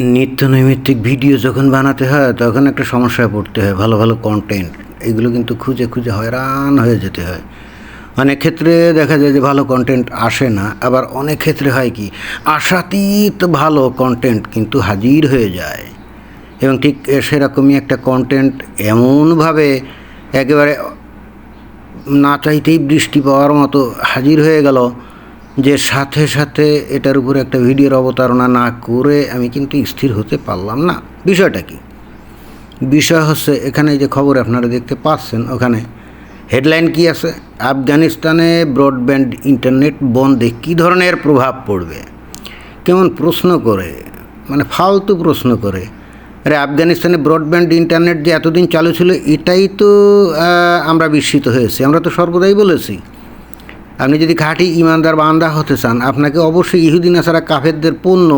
নিত্য নৈমিত্তিক ভিডিও যখন বানাতে হয়, তখন একটা সমস্যায় পড়তে হয়, ভালো ভালো কন্টেন্ট এগুলো কিন্তু খুঁজে খুঁজে হয়রান হয়ে যেতে হয়। অনেক ক্ষেত্রে দেখা যায় যে ভালো কন্টেন্ট আসে না, আবার অনেক ক্ষেত্রে হয় কি, আশাতীত ভালো কন্টেন্ট কিন্তু হাজির হয়ে যায়। এবং ঠিক সেরকমই একটা কন্টেন্ট এমনভাবে একেবারে না চাইতেই বৃষ্টি পাওয়ার মতো হাজির হয়ে গেল যে সাথে সাথে এটার উপরে একটা ভিডিওর অবতারণা না করে আমি কিন্তু স্থির হতে পারলাম না। বিষয়টা কি? বিষয় হচ্ছে এখানে যে খবর আপনারা দেখতে পাচ্ছেন, ওখানে হেডলাইন কি আছে? আফগানিস্তানে ব্রডব্যান্ড ইন্টারনেট বন্ধে কী ধরনের প্রভাব পড়বে? কেমন প্রশ্ন করে? মানে ফালতু প্রশ্ন করে। আরে আফগানিস্তানে ব্রডব্যান্ড ইন্টারনেট যে এতদিন চালু ছিল, এটাই তো আমরা বিস্মিত হয়েছি। আমরা তো সর্বদাই বলেছি আপনি যদি খাঁটি ইমানদার বান্দা হতে চান, আপনাকে অবশ্যই ইহুদি নাসারা কাফেরদের পণ্য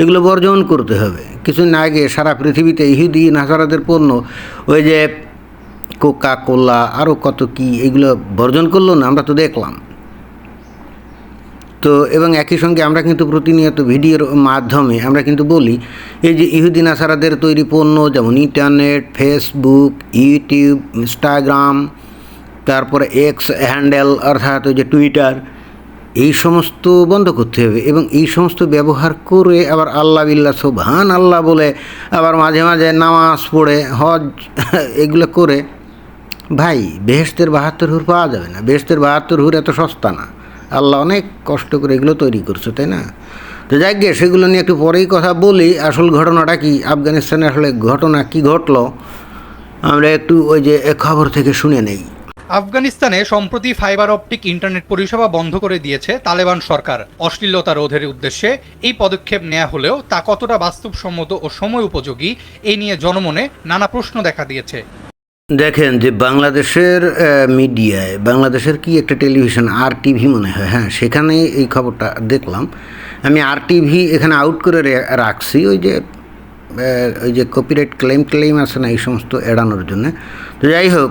এগুলো বর্জন করতে হবে। কিছুদিন আগে সারা পৃথিবীতে ইহুদি নাসারাদের পণ্য, ওই যে কোকা কোলা আরও কত কি, এগুলো বর্জন করল না, আমরা তো দেখলাম। তো এবং একই সঙ্গে আমরা কিন্তু প্রতিনিয়ত ভিডিওর মাধ্যমে আমরা কিন্তু বলি, এই যে ইহুদিন আসারাদের তৈরি পণ্য যেমন ইন্টারনেট ফেসবুক ইউটিউব ইনস্টাগ্রাম তারপরে এক্স হ্যান্ডেল অর্থাৎ ওই যে টুইটার এই সমস্ত বন্ধ করতে হবে এবং এই সমস্ত ব্যবহার করে আবার আল্লাহ বিল্লা সোভান আল্লাহ বলে আবার মাঝে মাঝে নামাজ পড়ে, হজ, এগুলো করে। ভাই বেহেস্তের বাহাত্তর হুর পাওয়া যাবে না। বেহেস্তের বাহাত্তর হুর এত সস্তা না। আল্লাহ অনেক কষ্ট করে এগুলো তৈরি করছে, তাই না? তো যাই গিয়ে সেগুলো নিয়ে একটু পরেই কথা বলি। আসল ঘটনাটা কি? আফগানিস্তানে আসলে ঘটনা কি ঘটলো? আমরা একটু ওই যে খবর থেকে শুনে নেই। আফগানিস্তানে সম্প্রতি ফাইবার অপটিক ইন্টারনেট পরিষেবা বন্ধ করে দিয়েছে তালেবান সরকার। অশ্লীলতা রোধের উদ্দেশ্যে এই পদক্ষেপ নেওয়া হলেও তা কতটা বাস্তবসম্মত ও সময় উপযোগী এই নিয়ে জনমনে নানা প্রশ্ন দেখা দিয়েছে। দেখেন যে বাংলাদেশের মিডিয়ায়, বাংলাদেশের কি একটা টেলিভিশন আর টিভি মনে হয় হ্যাঁ সেখানে এই খবরটা দেখলাম। আমি আর টিভি এখানে আউট করে রাখছি, ওই যে ওই যে কপিরাইট ক্লেম ক্লেম আছে না এই সমস্ত এড়ানোর জন্য। তো যাই হোক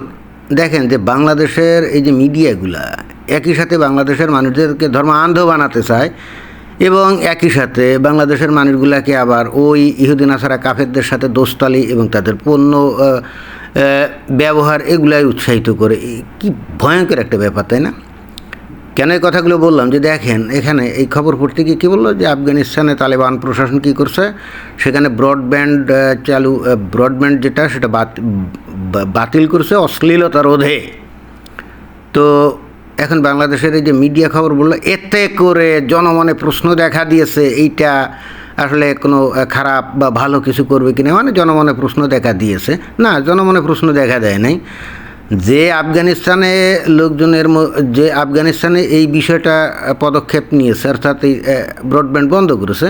দেখেন যে বাংলাদেশের এই যে মিডিয়াগুলা একই সাথে বাংলাদেশের মানুষদেরকে ধর্ম আন্ধ বানাতে চায় এবং একই সাথে বাংলাদেশের মানুষগুলাকে আবার ওই ইহুদিন আসারা কাফেরদের সাথে দোস্তালি এবং তাদের পণ্য ব্যবহার এগুলাই উৎসাহিত করে। কি ভয়ঙ্কর একটা ব্যাপার, তাই না? কেন এই কথাগুলো বললাম? যে দেখেন, এখানে এই খবর পড়তে গিয়ে কী বলল? যে আফগানিস্তানে তালেবান প্রশাসন কী করছে? সেখানে ব্রডব্যান্ড চালু ব্রডব্যান্ড যেটা, সেটা বাতিল করছে অশ্লীলতা রোধে। তো এখন বাংলাদেশের এই যে মিডিয়া খবর বলল, এতে করে জনমনে প্রশ্ন দেখা দিয়েছে, এইটা আসলে কোনো খারাপ বা ভালো কিছু করবে কিনা? মানে জনমনে প্রশ্ন দেখা দিয়েছে। না, জনমনে প্রশ্ন দেখা দেয় নাই। যে আফগানিস্তানে লোকজনের যে আফগানিস্তানে এই বিষয়টা পদক্ষেপ নিয়েছে, অর্থাৎ এই ব্রডব্যান্ড বন্ধ করেছে,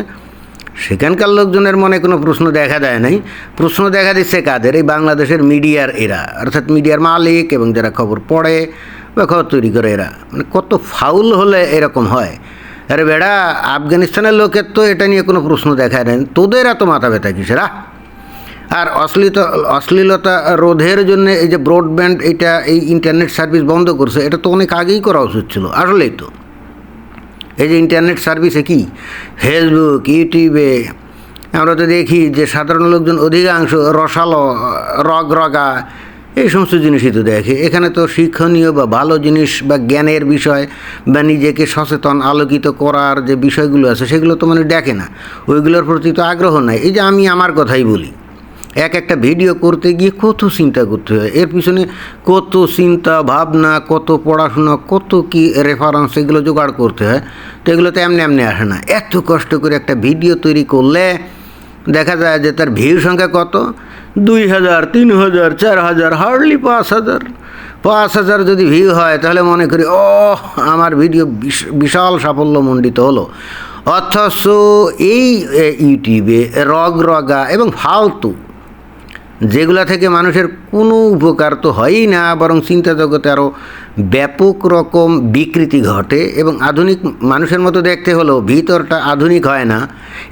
সেখানকার লোকজনের মনে কোনো প্রশ্ন দেখা দেয় নাই। প্রশ্ন দেখা দিচ্ছে কাদের? এই বাংলাদেশের মিডিয়ার এরা, অর্থাৎ মিডিয়ার মালিক এবং যারা খবর পড়ে বা খবর তৈরি করে এরা। মানে কত ফাউল হলে এরকম হয়? আরে বেড়া, আফগানিস্তানের লোকের তো এটা নিয়ে কোনো প্রশ্ন দেখা দেয় তোদের এত মাথা ব্যথা কিসেরা? আর অশ্লীলতা অশ্লীলতা রোধের জন্য এই যে ব্রডব্যান্ড এটা এই ইন্টারনেট সার্ভিস বন্ধ করছে, এটা তো অনেক আগেই করা উচিত ছিল, আসলেই তো। এই যে ইন্টারনেট সার্ভিসে কি? ফেসবুক ইউটিউবে আমরা তো দেখি যে সাধারণ লোকজন অধিকাংশ রসালো, রগ রগা, এই সমস্ত জিনিসই তো দেখে। এখানে তো শিক্ষণীয় বা ভালো জিনিস বা জ্ঞানের বিষয় বা নিজেকে সচেতন, আলোকিত করার যে বিষয়গুলো আছে, সেগুলো তো মানে দেখে না। ওইগুলোর প্রতি তো আগ্রহ নাই। এই যে আমি আমার কথাই বলি এক একটা ভিডিও করতে গিয়ে কত চিন্তা করতে হয়। এর পিছনে কত চিন্তা, ভাবনা, কত পড়াশোনা, কত কি রেফারেন্স এগুলো জোগাড় করতে হয়। তো এগুলো তো এমনি এমনি আসে না। এত কষ্ট করে একটা ভিডিও তৈরি করলে দেখা যায় যে তার ভিউ সংখ্যা কত? দুই হাজার, তিন হাজার, চার হাজার হার্ডলি পাঁচ হাজার। পাঁচ হাজার যদি ভিউ হয়, তাহলে মনে করি ও আমার ভিডিও বিশ- বিশাল সাফল্যমণ্ডিত হলো। অথচ এই ইউটিউবে রগ রগা এবং ফালতু যেগুলা থেকে মানুষের কোনো উপকার তো হয়ই না, বরং চিন্তা জগতে আরও ব্যাপক রকম বিকৃতি ঘটে এবং আধুনিক মানুষের মতো দেখতে হলেও ভিতরটা আধুনিক হয় না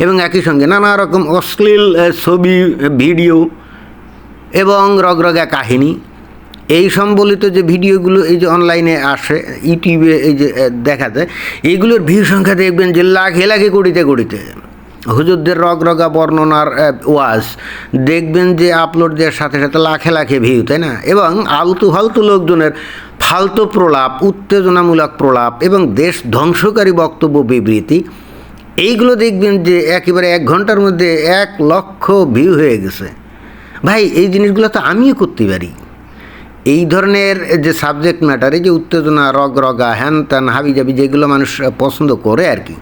এবং একই সঙ্গে নানা রকম অশ্লীল ছবি ভিডিও এবং রগরগা কাহিনী। এই সম্বলিত যে ভিডিওগুলো এই যে অনলাইনে আসে, ইউটিউবে এই যে দেখা যায়, এইগুলোর ভিউ সংখ্যা দেখবেন যে লাখে লাখে কোটিতে কোটিতে। হুজুরদের রগরগা বর্ণনার ওয়াজ। দেখবেন যে আপলোড সাথে সাথে লাখে লাখে ভিউ তাই না? এবং আলতু ফালতু লোকজনের ফালতু প্রলাপ, উত্তেজনামূলক প্রলাপ এবং দেশ ধ্বংসকারী বক্তব্য, বিবৃতি, এইগুলো দেখবেন যে একেবারে এক ঘণ্টার মধ্যে এক লক্ষ ভিউ হয়ে গেছে। ভাই, এই জিনিসগুলো তো আমিও করতে পারি। এই ধরনের যে সাবজেক্ট ম্যাটার যে উত্তেজনা রগ রগা হ্যান ত্যান হাবি জাবি যেগুলো মানুষ পছন্দ করে আর কি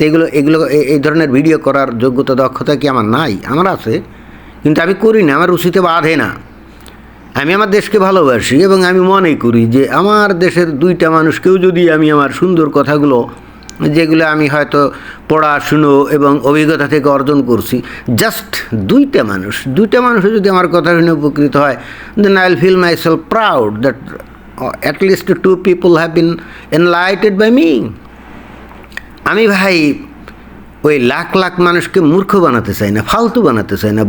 তো এগুলো এগুলো এই ধরনের ভিডিও করার যোগ্যতা, দক্ষতা কি আমার নাই? আমার আছে, কিন্তু আমি করি না, আমার রুচিতে বাঁধে না। আমি আমার দেশকে ভালোবাসি এবং আমি মনে করি যে আমার দেশের দুইটা মানুষকেও যদি আমি আমার সুন্দর কথাগুলো, যেগুলো আমি হয়তো পড়াশুনো এবং অভিজ্ঞতা থেকে অর্জন করছি জাস্ট দুইটা মানুষ, দুইটা মানুষও যদি আমার কথা শুনে উপকৃত হয় then I will feel myself proud that at least two people have been enlightened by me আমি ভাই ওই লাখ লাখ মানুষকে মূর্খ বানাতে চাই না, ফালতু বানাতে চাই না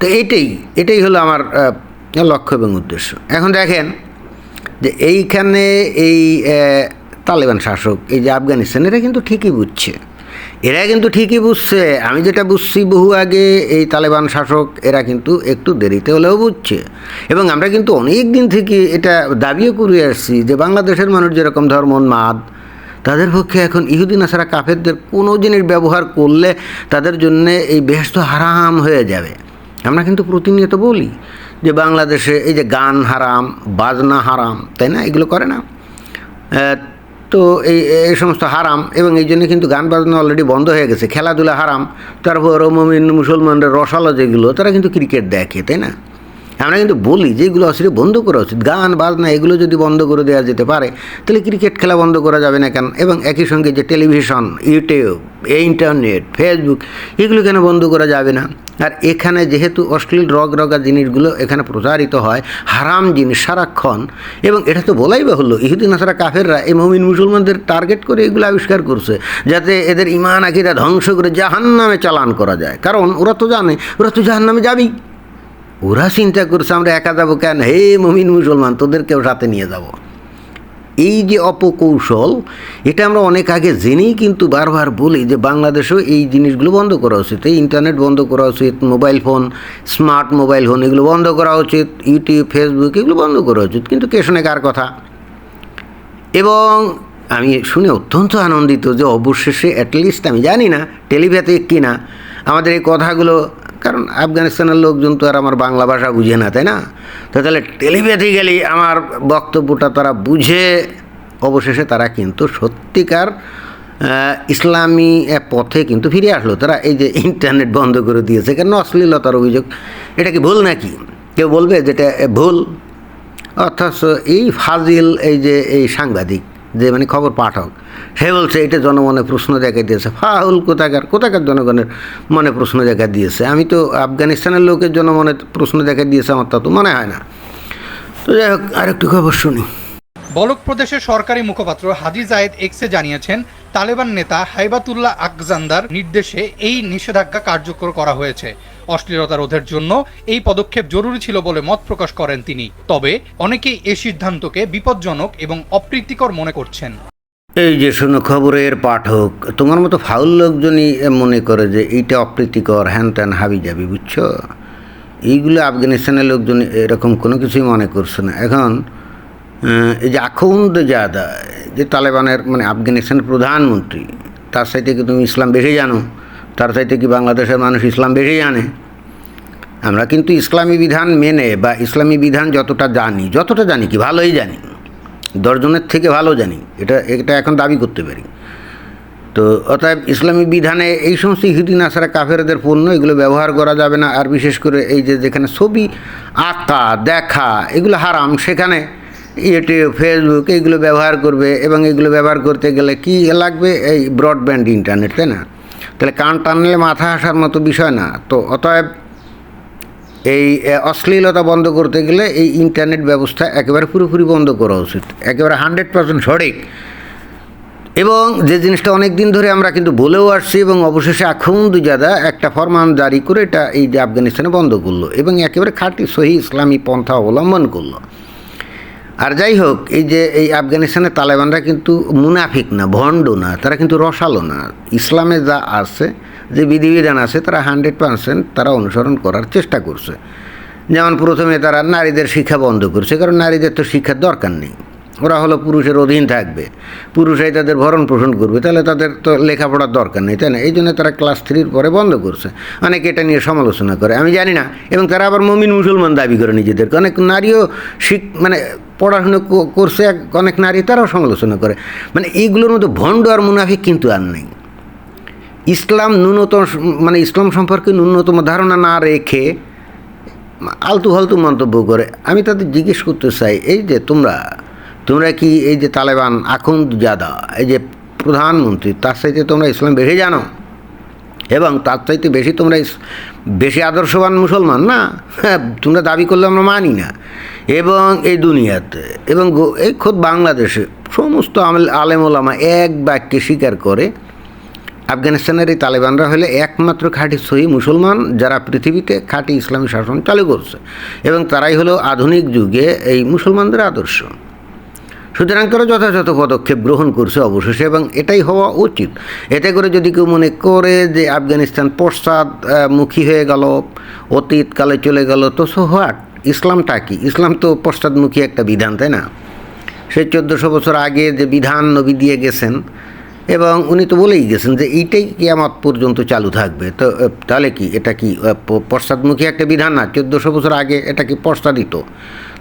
তো এইটাই এটাই হলো আমার লক্ষ্য এবং উদ্দেশ্য। এখন দেখেন যে এইখানে এই তালেবান শাসক, এই যে আফগানিস্তান, এরা কিন্তু ঠিকই বুঝছে। এরা কিন্তু ঠিকই বুঝছে। আমি যেটা বুঝছি বহু আগে, এই তালেবান শাসক, এরা কিন্তু একটু দেরিতে হলেও বুঝছে। এবং আমরা কিন্তু অনেক দিন থেকে এটা দাবিও করে আসছি যে বাংলাদেশের মানুষ যেরকম ধর্মোন্মাদ তাদের পক্ষে এখন ইহুদিন আসারা কাফেরদের কোনো জিনিস ব্যবহার করলে তাদের জন্য এই বেহস্ত হারাম হয়ে যাবে। আমরা কিন্তু প্রতিনিয়ত বলি যে বাংলাদেশে এই যে গান হারাম, বাজনা হারাম, তাই না? এগুলো করে না। তো এই এই সমস্ত হারাম এবং এই জন্য কিন্তু গান বাজনা অলরেডি বন্ধ হয়ে গেছে। খেলাধুলা হারাম তারপর মমিন মুসলমানরা রসালো যেগুলো, তারা কিন্তু ক্রিকেট দেখে, তাই না? আমরা কিন্তু বলি যে এগুলো আসলে বন্ধ করা উচিত। গান, বাজনা, এগুলো যদি বন্ধ করে দেওয়া যেতে পারে, তাহলে ক্রিকেট খেলা বন্ধ করা যাবে না কেন? এবং একই সঙ্গে যে টেলিভিশন, ইউটিউব ইন্টারনেট, ফেসবুক, এগুলো কেন বন্ধ করা যাবে না? আর এখানে যেহেতু অশ্লীল রগ রগা জিনিসগুলো এখানে প্রচারিত হয়, হারাম জিনিস, সারাক্ষণ, এবং এটা তো বলাই বাহুল্য, ইহুদিন আসারা কাফেররা এই মমিন মুসলমানদের টার্গেট করে এগুলো আবিষ্কার করছে, যাতে এদের ইমান আকিরা ধ্বংস করে জাহান্নামে চালান করা যায়। কারণ ওরা তো জানে, ওরা তো জাহান্নামে যাবেই। ওরা চিন্তা করছে, আমরা একা যাব কেন? হে মমিন মুসলমান, তোদেরকেও সাথে নিয়ে যাব। এই যে অপকৌশল, এটা আমরা অনেক আগে জেনেই কিন্তু বারবার বলি যে বাংলাদেশেও এই জিনিসগুলো বন্ধ করা উচিত। এই ইন্টারনেট বন্ধ করা উচিত, mobile phone, smart mobile phone, এগুলো বন্ধ করা উচিত, ইউটিউব, ফেসবুক, এগুলো বন্ধ করা উচিত। কিন্তু কে শোনে কার কথা? এবং আমি শুনে অত্যন্ত আনন্দিত যে অবশেষে অ্যাটলিস্ট আমি জানি না, টেলিপ্যাথিক কিনা, আমাদের এই কথাগুলো কারণ আফগানিস্তানের লোকজন তো আর আমার বাংলা ভাষা বুঝে না, তাই না? তো তাহলে টেলিপ্যাথিক্যালি আমার বক্তব্যটা তারা বুঝে, অবশেষে তারা কিন্তু সত্যিকার ইসলামী পথে কিন্তু ফিরে আসলো। তারা এই যে ইন্টারনেট বন্ধ করে দিয়েছে, কেন অশ্লীলতার অভিযোগ? এটা কি ভুল নাকি? কেউ বলবে যেটা ভুল? অথচ এই ফাজিল, এই যে এই সাংবাদিক, যে মানে খবর পাঠক সে বলছে এটা জনমনে প্রশ্ন দেখা দিয়েছে। ফাহুল কোথাকার কোথাকার জনগণের মনে প্রশ্ন দেখা দিয়েছে? আমি তো আফগানিস্তানের লোকের জনমনে প্রশ্ন দেখা দিয়েছে আমার, তা তো মনে হয় না। তো যাই হোক, আরেকটু খবর শুনি। বলক প্রদেশের সরকারি মুখপাত্র হাজি জায়েদ এক্সে জানিয়েছেন, তালেবান নেতা হাইবাতুল্লাহ আকজান্দার নির্দেশে এই নিষেধাজ্ঞা কার্যকর করা হয়েছে। অশ্লীলতা রোধের জন্য এই পদক্ষেপ জরুরি ছিল বলে মত প্রকাশ করেন তিনি। তবে অনেকেই এই সিদ্ধান্তকে বিপজ্জনক এবং অপ্রীতিকর মনে করছেন। এই যে শোনো, খবরের পাঠক, তোমার মতো ফাউল লোকজনই মনে করে যে এইটা অপ্রীতিকর, হ্যান ত্যান, হাবি যাবি বুঝছ? এইগুলো আফগানিস্তানের লোকজন এরকম কোনো কিছুই মনে করছে না। এখন এই যে আখউন্দ জাদা, যে তালেবানের মানে আফগানিস্তানের প্রধানমন্ত্রী, তার সাথে কি তুমি ইসলাম বেশি জানো? তার সাথে কি বাংলাদেশের মানুষ ইসলাম বেশি জানে? আমরা কিন্তু ইসলামী বিধান মেনে বা ইসলামী বিধান যতটা জানি যতটা জানি কি ভালোই জানি। দশজনের থেকে ভালো জানি। এটা এটা এখন দাবি করতে পারি। তো অতএব ইসলামী বিধানে এই সমস্ত ইহুদিন, আসারা কাফেরদের পণ্য এগুলো ব্যবহার করা যাবে না। আর বিশেষ করে এই যে, যেখানে ছবি আঁকা, দেখা, এগুলো হারাম। সেখানে ইউটিউব, ফেসবুক এইগুলো ব্যবহার করবে এবং এগুলো ব্যবহার করতে গেলে কি লাগবে? এই ব্রডব্যান্ড ইন্টারনেট, তাই না? তাহলে কান টানলে মাথা আসার মতো বিষয় না। তো অতএব এই অশ্লীলতা বন্ধ করতে গেলে এই ইন্টারনেট ব্যবস্থা একেবারে পুরোপুরি বন্ধ করা উচিত। একেবারে হান্ড্রেড পার্সেন্ট সঠিক। এবং যে জিনিসটা অনেক দিন ধরে আমরা কিন্তু বলেও আসছি এবং অবশেষে আখুন্দুজাদা একটা ফরমান জারি করে এটা এই যে আফগানিস্তানে বন্ধ করল এবং একেবারে খাঁটি সহি ইসলামী পন্থা অবলম্বন করল। আর যাই হোক, এই যে এই আফগানিস্তানের তালেবানরা কিন্তু মুনাফিক না, ভণ্ড না, তারা কিন্তু রসালো না। ইসলামে যা আছে যে বিধিবিধান আছে, তারা হান্ড্রেড পার্সেন্ট তারা অনুসরণ করার চেষ্টা করছে। যেমন প্রথমে তারা নারীদের শিক্ষা বন্ধ করছে, কারণ নারীদের তো শিক্ষার দরকার নেই। ওরা হলো পুরুষের অধীন থাকবে। পুরুষরাই তাদের ভরণ পোষণ করবে, তাহলে তাদের তো লেখাপড়ার দরকার নেই, তাই না? এই জন্য তারা ক্লাস থ্রির পরে বন্ধ করছে। অনেকে এটা নিয়ে সমালোচনা করে। আমি জানি না, এবং তারা আবার মমিন মুসলমান দাবি করে নিজেদেরকে। অনেক নারীও শিখ মানে পড়াশুনো করছে অনেক নারী তারাও সমালোচনা করে। মানে এইগুলোর মধ্যে ভণ্ড আর মুনাফিক কিন্তু আর নেই। ইসলাম ন্যূনতম মানে ইসলাম সম্পর্কে ন্যূনতম ধারণা না রেখে আলতু ফালতু মন্তব্য করে, আমি তাদের জিজ্ঞেস করতে চাই, এই যে তোমরা তোমরা কি এই যে তালেবান আখুন্দ জাদা, এই যে প্রধানমন্ত্রী, তার সাথে তোমরা ইসলাম বেশি জানো? এবং তার চাইতে বেশি তোমরা বেশি আদর্শবান মুসলমান? না হ্যাঁ তোমরা দাবি করলে আমরা মানি না। এবং এই দুনিয়াতে, এবং এই খোদ বাংলাদেশে সমস্ত আলেমোলামা এক বাক্যে স্বীকার করে আফগানিস্তানের এই তালেবানরা হলে একমাত্র খাঁটি সহি মুসলমান যারা পৃথিবীতে খাঁটি ইসলামী শাসন চালু করছে, এবং তারাই হলো আধুনিক যুগে এই মুসলমানদের আদর্শ। সুতরাং তারা যথাযথ পদক্ষেপ গ্রহণ করছে অবশেষে, এবং এটাই হওয়া উচিত। এতে করে যদি কেউ মনে করে যে আফগানিস্তান পশ্চাদমুখী হয়ে গেল, অতীতকালে চলে গেল, তো সো হোয়াট ইসলামটা কি? ইসলাম তো পশ্চাদমুখী একটা বিধান, তাই না? সেই চোদ্দোশো বছর আগে যে বিধান নবী দিয়ে গেছেন এবং উনি তো বলেই গেছেন যে এইটাই কিয়ামত পর্যন্ত চালু থাকবে। তো তাহলে কি এটা কি পশ্চাদমুখী একটা বিধান? না, চোদ্দোশো বছর আগে এটা কি পশ্চাদিত?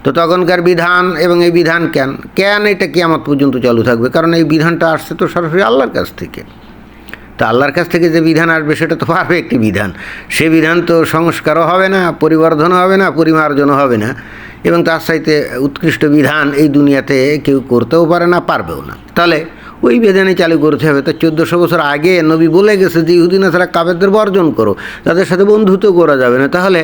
তো তখনকার বিধান এবং এই বিধান কেন কেন এটা কিয়ামত পর্যন্ত চালু থাকবে? কারণ এই বিধানটা আসছে তো সরাসরি আল্লাহর কাছ থেকে। তা আল্লাহর কাছ থেকে যে বিধান আসবে সেটা তো পারবে একটি বিধান। সে বিধান তো সংস্কারও হবে না, পরিবর্ধনও হবে না, পরিমার্জনও হবে না। এবং তার সাথে উৎকৃষ্ট বিধান এই দুনিয়াতে কেউ করতেও পারে না, পারবেও না। তাহলে ওই বিধানে চালু করতে হবে। তা চোদ্দোশো বছর আগে নবী বলে গেছে যে ইহুদিনা ছাড়া কাবেদের বর্জন করো, তাদের সাথে বন্ধুত্ব করা যাবে না। তাহলে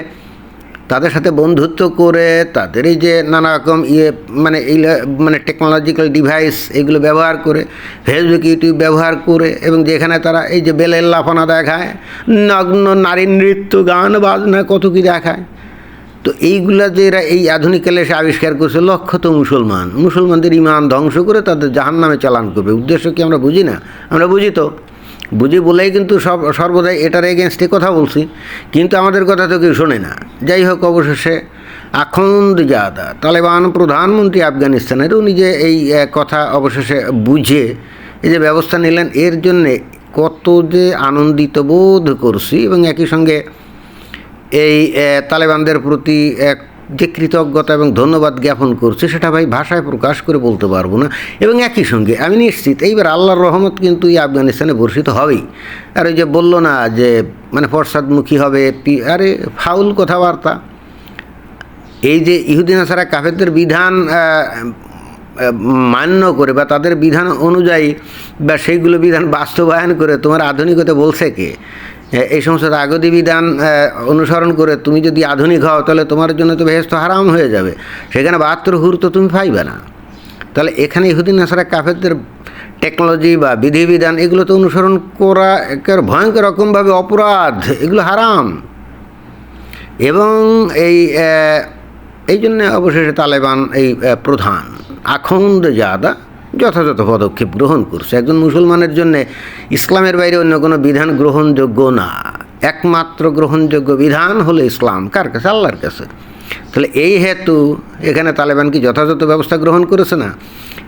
তাদের সাথে বন্ধুত্ব করে তাদের এই যে নানা রকম ইয়ে মানে এই মানে টেকনোলজিক্যাল ডিভাইস এগুলো ব্যবহার করে ফেসবুক ইউটিউব ব্যবহার করে, এবং যেখানে তারা এই যে বেলের লাফানা দেখায়, নগ্ন নারী নৃত্য গান, বাজনা, কত কী দেখায়। তো এইগুলা যে এরা এই আধুনিককালে এসে আবিষ্কার করছে লক্ষ্য তো মুসলমান। মুসলমানদের ইমান ধ্বংস করে তাদের জাহান নামে চালান করবে। উদ্দেশ্য কি আমরা বুঝি না? আমরা বুঝি তো। বুঝি বলেই কিন্তু সব সর্বদাই এটার এগেনস্টে কথা বলছি। কিন্তু আমাদের কথা তো কেউ শোনে না। যাই হোক, অবশেষে আখন্দ জাদা, তালেবান প্রধানমন্ত্রী আফগানিস্তানের উনি যে এই কথা অবশেষে বুঝে এই যে ব্যবস্থা নিলেন, এর জন্যে কত যে আনন্দিত বোধ করছি এবং একই সঙ্গে এই তালেবানদের প্রতি এক যে কৃতজ্ঞতা এবং ধন্যবাদ জ্ঞাপন করছে, সেটা ভাই ভাষায় প্রকাশ করে বলতে পারব না। এবং একই সঙ্গে আমি নিশ্চিত, এইবার আল্লাহর রহমত কিন্তু এই আফগানিস্তানে বর্ষিত হবেই। আর ওই যে বলল না যে মানে পশ্চাদমুখী হবে আরে ফাউল কথাবার্তা। এই যে ইহুদিন ছাড়া কাফেরদের বিধান মান্য করে বা তাদের বিধান অনুযায়ী বা সেইগুলো বিধান বাস্তবায়ন করে, তোমার আধুনিকতা বলছে কে? এই সমস্ত আগদি বিধান অনুসরণ করে তুমি যদি আধুনিক হও, তাহলে তোমার জন্য তো বেহেস্ত হারাম হয়ে যাবে। সেখানে বাহাত্তর হুর তো তুমি পাইবে না। তাহলে এখানে ইহুদিন, নাসারা, কাফেরদের টেকনোলজি বা বিধিবিধান, এগুলো তো অনুসরণ করা ভয়ঙ্কর রকমভাবে অপরাধ, এগুলো হারাম। এবং এই এই জন্য অবশেষে তালেবান এই প্রধান আখন্দ জাদা যথাযথ পদক্ষেপ গ্রহণ করছে। একজন মুসলমানের জন্য ইসলামের বাইরে অন্য কোনো বিধান গ্রহণযোগ্য না। একমাত্র গ্রহণযোগ্য বিধান হলো ইসলাম। কার কাছে? আল্লাহর কাছে। তাহলে এই হেতু, এখানে তালেবান কি যথাযথ ব্যবস্থা গ্রহণ করেছে না?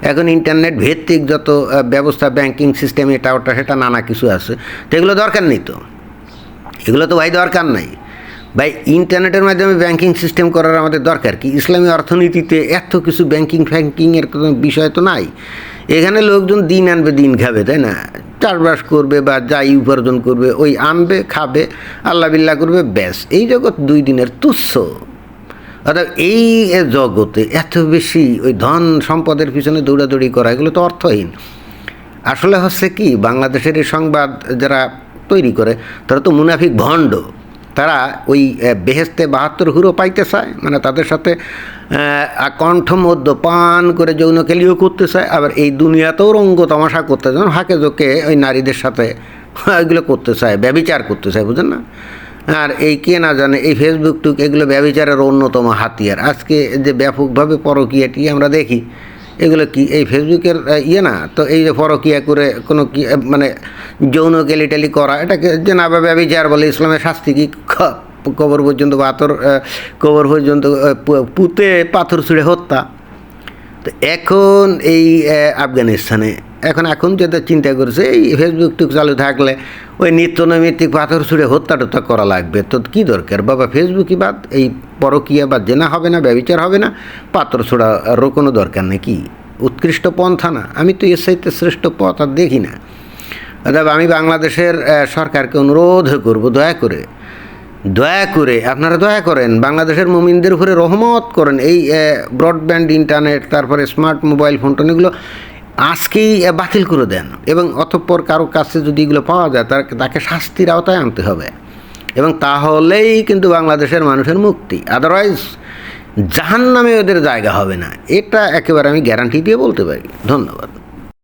এখন ইন্টারনেট ভিত্তিক যত ব্যবস্থা ব্যাংকিং সিস্টেম এটা ওটা, সেটা নানা কিছু আছে। তো এগুলো দরকার নেই তো? এগুলো তো ভাই দরকার নাই। ভাই ইন্টারনেটের মাধ্যমে ব্যাংকিং সিস্টেম করার আমাদের দরকার কি? ইসলামী অর্থনীতিতে এত কিছু ব্যাংকিং ফ্যাংকিংয়ের কোনো বিষয় তো নাই। এখানে লোকজন দিন আনবে, দিন খাবে, তাই না? চাষবাস করবে বা যাই উপার্জন করবে, ওই আনবে, খাবে, আল্লাহ বিল্লাহ করবে, ব্যাস। এই জগৎ দুই দিনের তুচ্ছ। অর্থাৎ এই জগতে এত বেশি ওই ধন সম্পদের পিছনে দৌড়াদৌড়ি করা, এগুলো তো অর্থহীন। আসলে হচ্ছে কি, বাংলাদেশের এই সংবাদ যারা তৈরি করে, তারা তো মুনাফিক ভণ্ড। তারা ওই বেহেস্তে বাহাত্তর হুরো পাইতে চায় মানে তাদের সাথে কণ্ঠ মধ্য পান করে যৌন কেলিও করতে চায়, আবার এই দুনিয়াতেও রঙ্গ তামাশা করতে চায় হাকে জোকে ওই নারীদের সাথে এগুলো করতে চায়, ব্যবিচার করতে চায়, বুঝেন না? আর এই কে না জানে, এই ফেসবুক টুক, এগুলো ব্যবিচারের অন্যতম হাতিয়ার। আজকে যে ব্যাপকভাবে পরকীয়াটি আমরা দেখি এগুলো কি, এই ফেসবুকের ইয়ে না? তো এই যে ফরকিয়া করে কোনো কি মানে যৌন গেলিটালি করা, এটাকে যে না ভাবে বিচার বলে, ইসলামের শাস্তি কি? কবর পর্যন্ত পাথর কবর পর্যন্ত পুঁতে পাথর ছুঁড়ে হত্যা। তো এখন এই আফগানিস্তানে এখন এখন যেটা চিন্তা করছে, এই ফেসবুক টুক চালু থাকলে ওই নিত্য নৈমিত্তিক পাথর ছুঁড়ে হত্যা টত্যা করা লাগবে। তো কি দরকার? বাবা ফেসবুকই বাদ, এই পরকীয়া বা জেনা হবে না, ব্যবচার হবে না, পাথর ছোড়ারও কোনো দরকার নেই কি? উৎকৃষ্ট পন্থা না। আমি তো এর সাইতে শ্রেষ্ঠ পথ আর দেখি না। অর্থাৎ আমি বাংলাদেশের সরকারকে অনুরোধ করব, দয়া করে দয়া করে, আপনারা দয়া করেন, বাংলাদেশের মুমিনদের উপরে রহমত করেন। এই ব্রডব্যান্ড ইন্টারনেট তারপরে স্মার্ট মোবাইল ফোন টোন এগুলো আজকেই বাতিল করে দেন এবং অতঃপর কারও কাছে যদি এগুলো পাওয়া যায়, তার তাকে শাস্তির আওতায় আনতে হবে। এবং তাহলেই কিন্তু বাংলাদেশের মানুষের মুক্তি। আদারওয়াইজ জাহান নামে ওদের জায়গা হবে না। এটা একেবারে আমি গ্যারান্টি দিয়ে বলতে পারি। ধন্যবাদ।